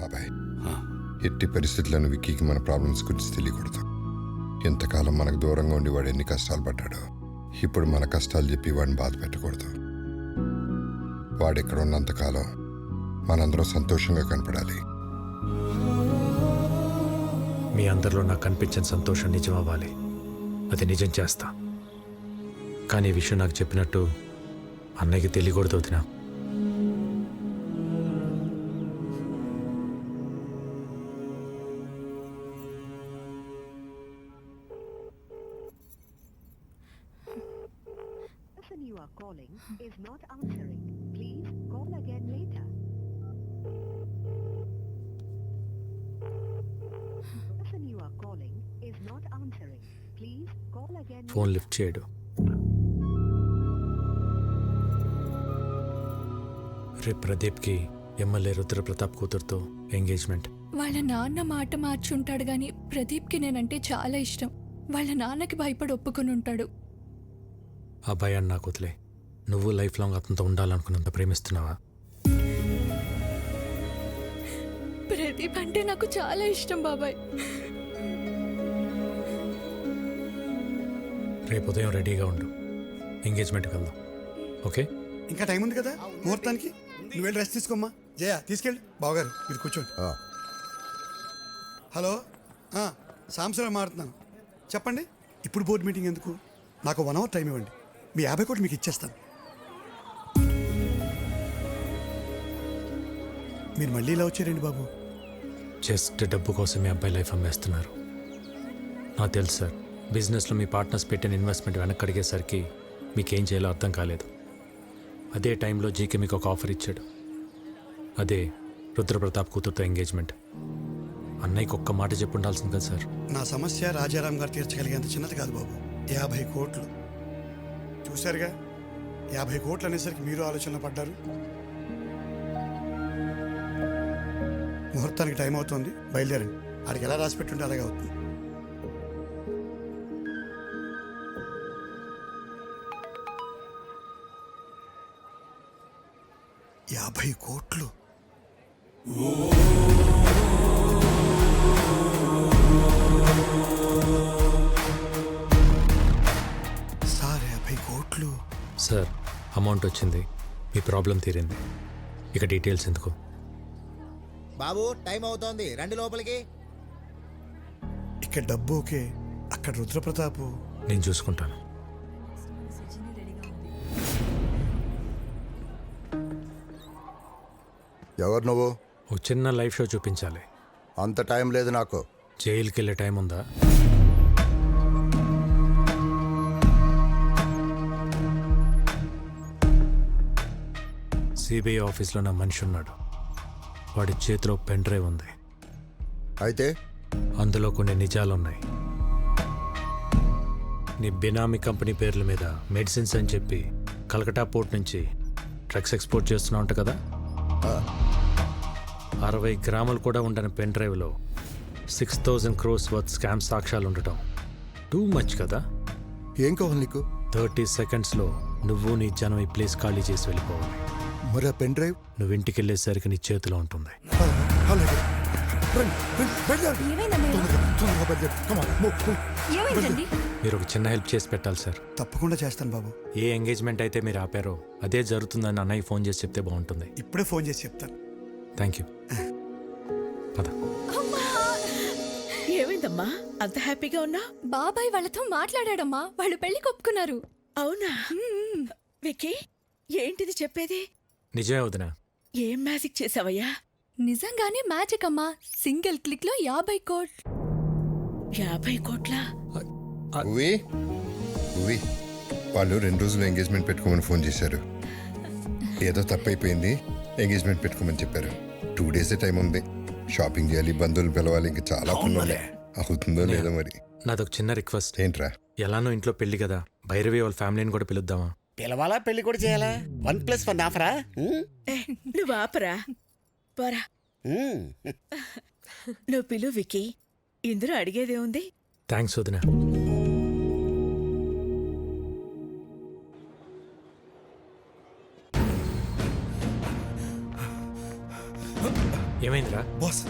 బాబాయ్. ఎట్టి పరిస్థితులను విక్కీకి మన ప్రాబ్లమ్స్ గురించి తెలియకూడదు. ఇంతకాలం మనకు దూరంగా ఉండి వాడు ఎన్ని కష్టాలు పడ్డాడో ఇప్పుడు మన కష్టాలు చెప్పి వాడిని బాధ పెట్టకూడదు. వాడు ఇక్కడ ఉన్నంతకాలం మనందరం సంతోషంగా కనపడాలి. మీ అందరిలో నాకు కనిపించిన సంతోషం నిజం అవ్వాలి అది నిజం చేస్తా. కానీ ఈ విషయం నాకు చెప్పినట్టు అన్నయ్యకి తెలియకూడదు వదిన. ఫోన్ లిఫ్ట్ చేయడు. రేపు ప్రదీప్కి ఎమ్మెల్యే రుద్రప్రతాప్ కూతురుతో ఎంగేజ్మెంట్. వాళ్ళ నాన్న మాట మార్చుంటాడు గాని ప్రదీప్కి నేనంటే చాలా ఇష్టం. వాళ్ళ నాన్నకి భయపడి ఒప్పుకొని ఉంటాడు. ఆ భయాన్ని నాకు వదిలే. నువ్వు లైఫ్ లాంగ్ అతనితో ఉండాలనుకున్నంత ప్రేమిస్తున్నావా? ప్రదీప్ అంటే నాకు చాలా ఇష్టం బాబాయ్. రేపు ఉదయం రెడీగా ఉండు. ఎంగేజ్మెంట్కి వెళ్దాం. ఓకే? ఇంకా టైం ఉంది కదా? ముహూర్తానికి? నువ్వు వెళ్ళి రెస్ట్ తీసుకోమ్మా. జయ తీసుకెళ్ళి. బావగారు మీరు కూర్చోండి. హలో? ఆ, సాంబశివరావు మాట్లాడుతున్నాను. చెప్పండి. ఇప్పుడు బోర్డు మీటింగ్ ఎందుకు? నాకు వన్ అవర్ టైం ఇవ్వండి. మీ యాభై కోట్లు మీకు ఇచ్చేస్తాను. మీరు మళ్ళీ ఇలా వచ్చారండి బాబు? జస్ట్ డబ్బు కోసం మీ అబ్బాయి లైఫ్ అమ్మేస్తున్నారు. నాకు తెలుసు సార్. బిజినెస్లో మీ పార్ట్నర్స్ పెట్టిన ఇన్వెస్ట్మెంట్ వెనక్కి అడిగేసరికి మీకేం చేయాలో అర్థం కాలేదు. అదే టైంలో జీకే మీకు ఒక ఆఫర్ ఇచ్చాడు. అదే రుద్రప్రతాప్ కూతురుతో ఎంగేజ్మెంట్. అన్నయ్యకి ఒక్క మాట చెప్పు ఉండాల్సింది కదా సార్. నా సమస్య రాజారాం గారు తీర్చగలిగేంత చిన్నది కాదు బాబు. యాభై కోట్లు. చూశారుగా? యాభై కోట్లు అనేసరికి మీరు ఆలోచన పడ్డారు? ముహూర్తానికి టైం అవుతుంది. బయలుదేరండి. ఆడికి ఎలా రాసి పెట్టుంటే అలాగే అవుతుంది. యాభై కోట్లు. సార్ యాభై కోట్లు. సార్ అమౌంట్ వచ్చింది. మీ ప్రాబ్లం తీరింది. ఇక డీటెయిల్స్ ఎందుకు? బాబు టైం అవుతోంది. రండి లోపలికి. ఇక్కడ డబ్బు ఓకే. అక్కడ రుద్రప్రతాపు. నేను చూసుకుంటాను. ఎవరు నువ్వు? ఒక చిన్న లైఫ్ షో చూపించాలి. అంత టైం లేదు నాకు. జైలుకి వెళ్ళే టైం ఉందా? సిబిఐ ఆఫీస్లో నా మనిషి ఉన్నాడు. వాడి చేతిలో పెన్ డ్రైవ్ ఉంది. అయితే? అందులో కొన్ని నిజాలు ఉన్నాయి. నీ బినామీ కంపెనీ పేర్ల మీద మెడిసిన్స్ అని చెప్పి కలకటా పోర్ట్ నుంచి డ్రగ్స్ ఎక్స్పోర్ట్ చేస్తున్నావు అంట కదా? అరవై గ్రాములు కూడా ఉండని పెన్ డ్రైవ్లో six thousand crores worth scam సాక్ష్యాలు ఉండటం. టూ మచ్ కదా? ఏం కావాలి నీకు? థర్టీ సెకండ్స్లో నువ్వు నీ జనం ఈ ప్లేస్ ఖాళీ చేసి వెళ్ళిపోవాలి. మరి ఆ పెన్ డ్రైవ్? నువ్వు ఇంటికి వెళ్ళేసరికి నీ చేతిలో ఉంటుంది. మీరు ఒక చిన్న హెల్ప్ చేసి పెట్టాలి సార్. తప్పకుండా చేస్తాను బాబు. ఏ ఎంగేజ్మెంట్ అయితే మీరు ఆపారో అదే జరుగుతుందని అన్నయ్య ఫోన్ చేసి చెప్తే బాగుంటుంది. ఇప్పుడే ఫోన్ చేసి చెప్తాను. థ్యాంక్ యూ పద. ఏమైందమ్మా? అంత హ్యాపీగా ఉన్నా? బాబాయ్ వాళ్ళతో మాట్లాడాడమ్మా. వాళ్ళు పెళ్ళి కొప్పుకున్నారు. అవునా? విక్కీ ఏంటిది చెప్పేది? నిజమే వదినా. ఏం మ్యాజిక్ చేసావయ్యా? నిజంగానే మ్యాజిక్ అమ్మా. సింగిల్ క్లిక్లో యాభై కోట్. యాభై కోట్ల? ఉవి ఉవి వాళ్ళు రెండు రోజులు ఎంగేజ్మెంట్ పెట్టుకోమని ఫోన్ చేశారు. ఏదో తప్పైపోయింది. ఎంగేజ్మెంట్ పెట్టుకోమని చెప్పారు. టూ డేసే టైం ఉంది. షాపింగ్ చేయాలి బంధువులు పిలవాలి ఇంకా చాలా పనులు. అవుతుందో లేదో మరి. నాదొక చిన్న రిక్వెస్ట్. ఏంట్రా? ఎలానో ఇంట్లో పెళ్ళి కదా. భైరవి వాళ్ళ ఫ్యామిలీని కూడా పిలుద్దామా? పిలవాలా పెళ్ళి కూడా చేయాలా? వన్ ప్లస్ వన్ ఆఫరా? నువ్వు ఆపరా. పోరా. నువ్వు పిలు విక్కీ. ఇందులో అడిగేదే ఉంది థ్యాంక్స్ వదినా. ఏమైందిరా బాస్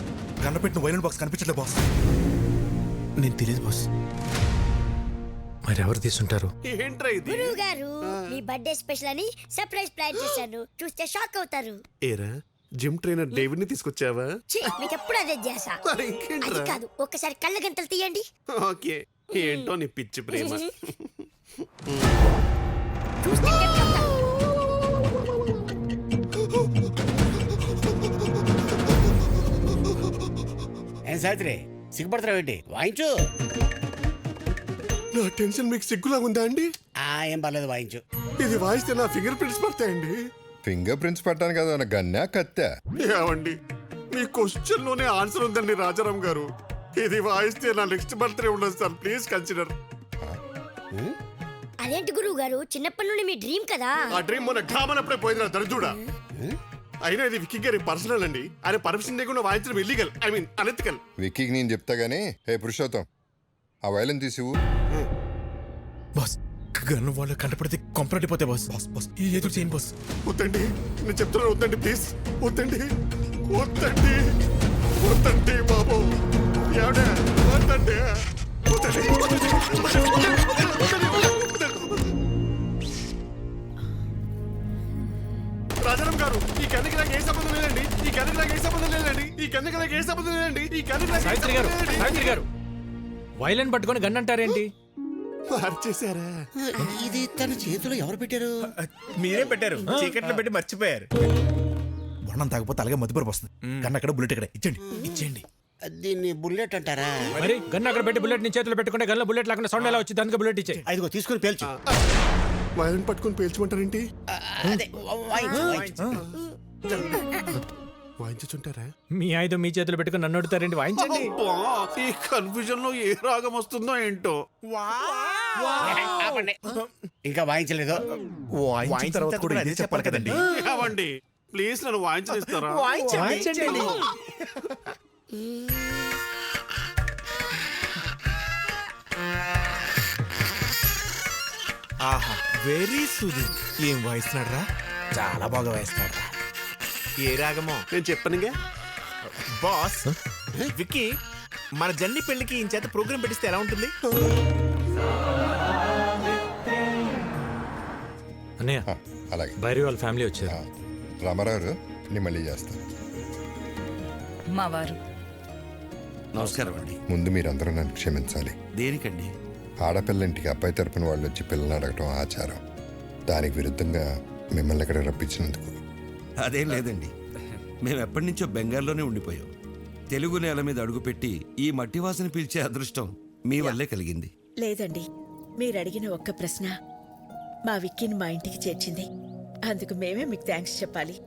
కన్నపెట్టిన వైలెంట్ బాక్స్ కనిపించట్లే బాస్. నేను తెలియదు బాస్. మరి ఎవరు తీసుంటారు? ఏంట్రా ఇది? గురువు గారు మీ బర్త్డే స్పెషల్ అని సర్ప్రైజ్ ప్లాన్ చేశాను. చూస్తే షాక్ అవుతారు. ఏరా జిమ్ ట్రైనర్ డేవిడ్ని తీసుకొచ్చావా? ఛీ, మీకు ఎప్పుడు అదే చేస మరి అది ఇంకేంట్రా కాదు ఒక్కసారి కళ్ళ గంటలు తీయండి. ఓకే ఏంటో నీ పిచ్చి ప్రేమ. చూస్తే ఏం సావిత్రి సిగ్గుపడతావు ఏంటి? వాయించు. నా టెన్షన్ మీకు సిగ్గులా ఉందా అండి? ఆ ఏం పర్లేదు వాయించు. ఇది వాయిస్తే నా ఫింగర్ ప్రింట్స్ పడతాయండి. ఫింగర్ ప్రింట్స్ పట్టాను కదా నా గన్నా కత్తా? ఏమండి మీ క్వశ్చన్లోనే ఆన్సర్ ఉందండి రాజారాం గారు. ఇది వాయిస్తే నా నెక్స్ట్ బర్త్డే ఉండదు సార్ ప్లీజ్ కన్సిడర్. అదేంటి గురువు గారు చిన్నప్పటి నుండి మీ డ్రీమ్ కదా? ఆ డ్రీమ్ మొన్న ఘామనప్పుడే పోయింది నా దరిద్రుడా అయినా ఇది విక్కీ గారి పర్సనల్ అండి. ఆయన పర్మిషన్ లేకుండా వాయించడం ఇల్లీగల్ ఐ మీన్ అనెతికల్ విక్కీకి నేను చెప్తా గానీ హే పురుషోత్తం ఆ వైలెన్ తీసివు బాస్ గన్ను వాళ్ళు కంటపడితే కొంపరటిపోతే బాస్. Boss boss. ఈ ఎదురు చేయను బాస్. వద్దండి. నేను చెప్తున్నాను వద్దండి ప్లీజ్ వద్దండి. వద్దండి. వద్దండి బాబు. వద్దండి వద్దండి, వద్దండి, ఈ నాకు సావిత్రి గారు. సావిత్రి వైలెన్ పట్టుకొని గన్ అంటారేంటి మార్చేశారా? ఇది తన చేతిలో ఎవరు పెట్టారు? మీరే పెట్టారు. చీకట్లో పెట్టి మర్చిపోయారు. వర్ణం తాగపోతే అలాగే మధ్యపరపు వస్తుంది. కన్న అక్కడ బుల్లెట్ ఇక్కడ. ఇచ్చండి ఇచ్చేయండి. దీన్ని బుల్లెట్ అంటారా? మరి గన్ అక్కడ పెట్టి బుల్లెట్ నీ చేతిలో పెట్టుకుంటే గన్లో బుల్లెట్ లేకుండా సౌండ్ ఎలా వచ్చింది? అందుకే బుల్లెట్ ఇచ్చే అదిగో తీసుకుని పేల్చు. వైలెన్ పట్టుకొని పేల్చమంటారేంటి? ఆ, అదే వాయించు వాయించు వాయించుంటారా మీ ఆయుధం మీ చేతిలో పెట్టుకుని నన్ను అడుగుతారేంటి? వాయించండి. ఈ కన్ఫ్యూజన్లో ఏ రాగం వస్తుందో ఏంటో? ఆపండి. ఇంకా వాయించలేదు. వాయించిన తర్వాత కూడా ఇదే చెప్పాలి కదండి. ఏమండి ప్లీజ్ నన్ను వాయించనిస్తారా? వాయించండి. ఆహా వెరీ సుది ఏం వాయిస్తున్నాడు రా చాలా బాగా వాయిస్తున్నాడు రా ఏ రాగమో? నేను చెప్పనుగా? బాస్ విక్కీ మన జన్ని పెళ్ళికి ఈ చేత ప్రోగ్రామ్ పెట్టిస్తే ఎలా ఉంటుంది? అన్నయ్య ఆ, అలాగే. భైరవి వాళ్ళ ఫ్యామిలీ ఆ, వచ్చారు రామారావు నేను మళ్ళీ చేస్తాను మా వారు నమస్కారం అండి. ముందు మీరందరూ నన్ను క్షమించాలి. దేనికండి? ఆడపిల్ల ఇంటికి అబ్బాయి తరపున వాళ్ళు వచ్చి పిల్లల్ని అడగటం ఆచారం. దానికి విరుద్ధంగా మిమ్మల్ని ఇక్కడ రప్పించినందుకు అదేం లేదండి. మేము ఎప్పటి నుంచో బెంగాల్లోనే ఉండిపోయాం. తెలుగు నేల మీద అడుగుపెట్టి ఈ మట్టి వాసన పీల్చే అదృష్టం మీ వల్లే కలిగింది. లేదండి. మీరు అడిగిన ఒక్క ప్రశ్న మా విక్కీని మా ఇంటికి చేర్చింది. అందుకు మేమే మీకు థ్యాంక్స్ చెప్పాలి.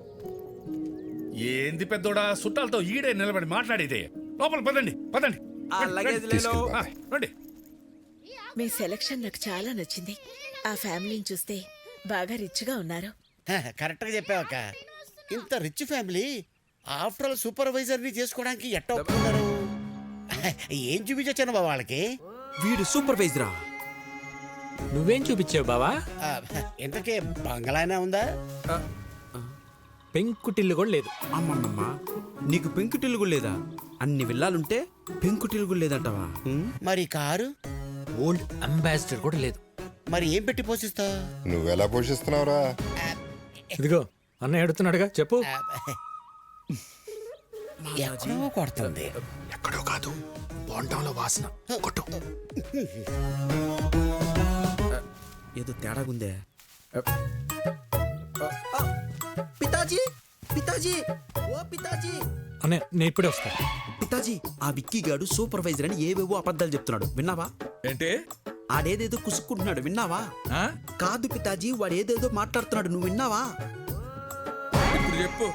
ఏంది పెద్దోడా? చుట్టాలతో ఈడే నిలబడి మాట్లాడేదే. లోపల పదండి పదండి. రండి మీ సెలక్షన్ నాకు చాలా నచ్చింది. ఆ ఫ్యామిలీని చూస్తే బాగా రిచ్గా ఉన్నారు. కరెక్ట్గా చెప్పావక్క. ఇంత రిచ్ ఫ్యామిలీ ఆఫ్టర్ ఆల్ సూపర్వైజర్ని చేసుకోవడానికి ఎట్ట ఒప్పుకున్నారు? ఏం చూపించొచ్చాను బాబా వాళ్ళకి? వీడు సూపర్వైజరా నువ్వేం చూపించావు బావా? ఆ, ఇంతకీ బంగళానే ఉందా? పెంకుటిల్లు కూడా లేదు. అమ్మమ్మమ్మ నీకు పెంకుటిల్లు కూడా లేదా? అన్ని విల్లాలుంటే పెంకుటిల్లు కూడా లేదంటావా? మరి కారు? ఓల్డ్ అంబాసిడర్ కూడా లేదు. మరి ఏం పెట్టి పోషిస్తా నువ్వెలా పోషిస్తున్నావురా? ఇదిగో అన్నయ్య అడుగుతున్నాడుగా చెప్పు. ఎక్కడో కొడుతుంది. ఎక్కడో కాదు బోండంలో వాసన. కొట్టు. ఏదో తేడాగుందే పితాజీ పితాజీ ఓ పితాజీ. అన్నయ్య నేను ఇప్పుడే వస్తా. పితాజీ ఆ విక్కీ గాడు సూపర్వైజర్ అని ఏవేవో అబద్ధాలు చెప్తున్నాడు. విన్నావా? ఏంటి? ఆడేదేదో కుసుక్కుంటున్నాడు. విన్నావా? ఆ? కాదు పితాజీ వాడు ఏదేదో మాట్లాడుతున్నాడు. నువ్వు విన్నావా? ఇప్పుడు చెప్పు.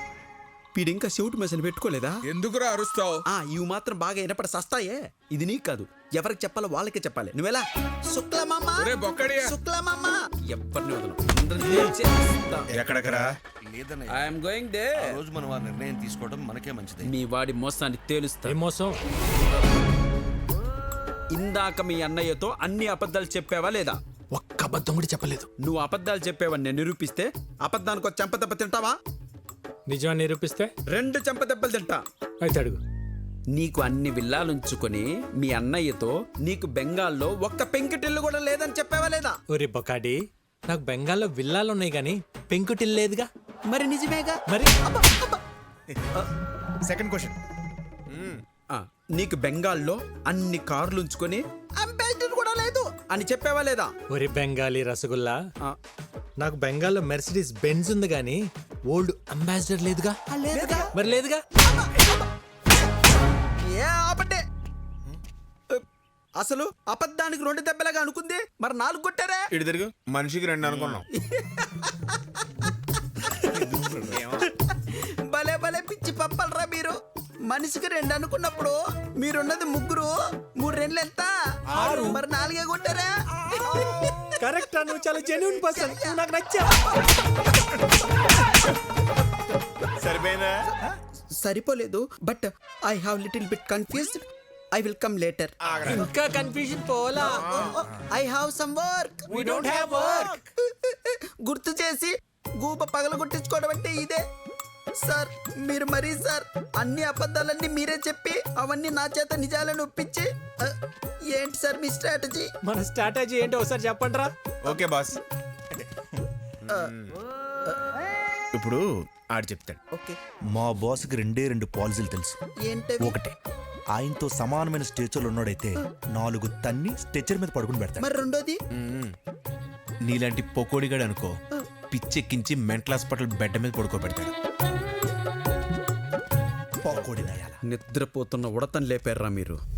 వీడింకా చెవిటి మెసలు పెట్టుకోలేదా? ఎందుకురా అరుస్తావు? ఆ ఇవి మాత్రం బాగా వినపడి సస్తాయే. ఇది నీకు కాదు. ఎవరికి చెప్పాలో వాళ్ళకే చెప్పాలి. నువ్వెలా శుక్లమామ! ఒరే బొక్కడియా. ఎవరిని ఐఎమ్ గోయింగ్ దే రోజు మనం ఆ నిర్ణయం తీసుకోవడం మనకే మంచిది. మీ వాడి మోసాన్ని తేలుస్తా. ఏం మోసం? ఇందాక మీ అన్నయ్యతో అన్ని అబద్ధాలు చెప్పావా లేదా? ఒక్క అబద్ధం కూడా చెప్పలేదు. నువ్వు అబద్ధాలు చెప్పావని నేను నిరూపిస్తే అబద్ధానికి ఒక చెంప దెబ్బ తింటావా? నిజం నిరూపిస్తే? రెండు చెంప దెబ్బలు తింటా. అయితే అడుగు. నీకు అన్ని విల్లాలుంచుకొని మీ అన్నయ్యతో నీకు బెంగాల్లో ఒక్క పెంకిటిల్లు కూడా లేదని చెప్పావా లేదా? ఒరే బొకాడి నాకు బెంగాల్లో విల్లాలు ఉన్నాయి కానీ పెంకుటిల్లు లేదుగా? మరి నిజమేగా? మరి? సెకండ్ క్వశ్చన్ ఆ, నీకు బెంగాల్లో అన్ని కార్లు ఉంచుకొని కూడా లేదు అని చెప్పావా లేదా? ఒరి బెంగాలీ రసగుల్లా ఆ, నాకు బెంగాల్లో మెర్సిడీస్ బెంజ్ ఉంది కానీ ఓల్డ్ అంబాసిడర్ లేదుగా? లేదుగా. మరి లేదుగా? ఏ ఆపటే అసలు అబద్ధానికి రెండు దెబ్బలాగా అనుకుంది? మరి నాలుగు కొట్టారా? ఇటు తిరుగు. మనిషికి రెండు అనుకున్నాం. భలే భలే పిచ్చి పప్పలరా మీరు. మనిషికి రెండు అనుకున్నప్పుడు మీరున్నది ముగ్గురు మూడు రెండ్లు ఎంత ఆరు. మరి నాలుగే కొట్టారా? కరెక్ట్ నువ్వు చాలా జెన్యున్ పర్సన్ నాకు నచ్చా సరిపోయిందా? సరిపోలేదు but I have little bit confused I will come later ఇంకా కన్ఫ్యూజన్ పోలా I have some work We don't have work. గుర్తు చేసి గూప పగల కొట్టించుకోవడం అంటే ఇదే. సార్ మీరు మరీ సార్ అన్ని అబద్ధాలన్నీ మీరే చెప్పి అవన్నీ నా చేత నిజాలను ఒప్పించి ఆ, ఏంటి సార్ మీ స్ట్రాటజీ మన స్ట్రాటజీ ఏంటో ఒకసారి చెప్పండి రా ఓకే బాస్ ఇప్పుడు ఆడు చెప్తాడు. ఓకే. మా బాస్కి రెండే రెండు పాలసీలు తెలుసు. ఏంటవి? ఒకటే ఆయనతో సమానమైన స్టేచర్లు ఉన్నాడైతే నాలుగు తన్ని స్ట్రెచర్ మీద పడుకుని పెడతాడు. మరి రెండోది? నీలాంటి పొకోడిగాడు అనుకో పిచ్చెక్కించి మెంటల్ హాస్పిటల్ బెడ్ మీద పడుకోబెడతాడు. పొకోడి నయాల. నిద్రపోతున్న ఉడతను లేపారా మీరు.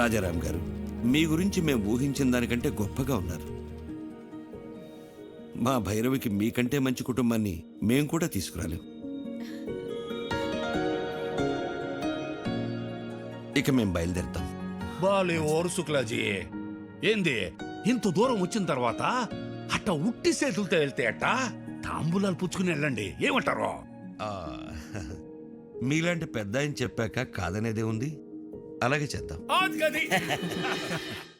రాజారాం గారు మీ గురించి మేము ఊహించిన దానికంటే గొప్పగా ఉన్నారు. మా భైరవికి మీకంటే మంచి కుటుంబాన్ని మేం కూడా తీసుకురాలేం. ఇక మేము బయలుదేరుతాం. బాలే ఓరు శుక్లాజీ ఏంది? ఇంత దూరం వచ్చిన తర్వాత అట్ట ఉట్టి చేతులతో వెళ్తే అట్ట తాంబూలాలు పుచ్చుకుని వెళ్ళండి. ఏమంటారు? మీలాంటి పెద్ద ఆయన చెప్పాక కాదనేదే ఉంది? అలాగే చేద్దాం. అది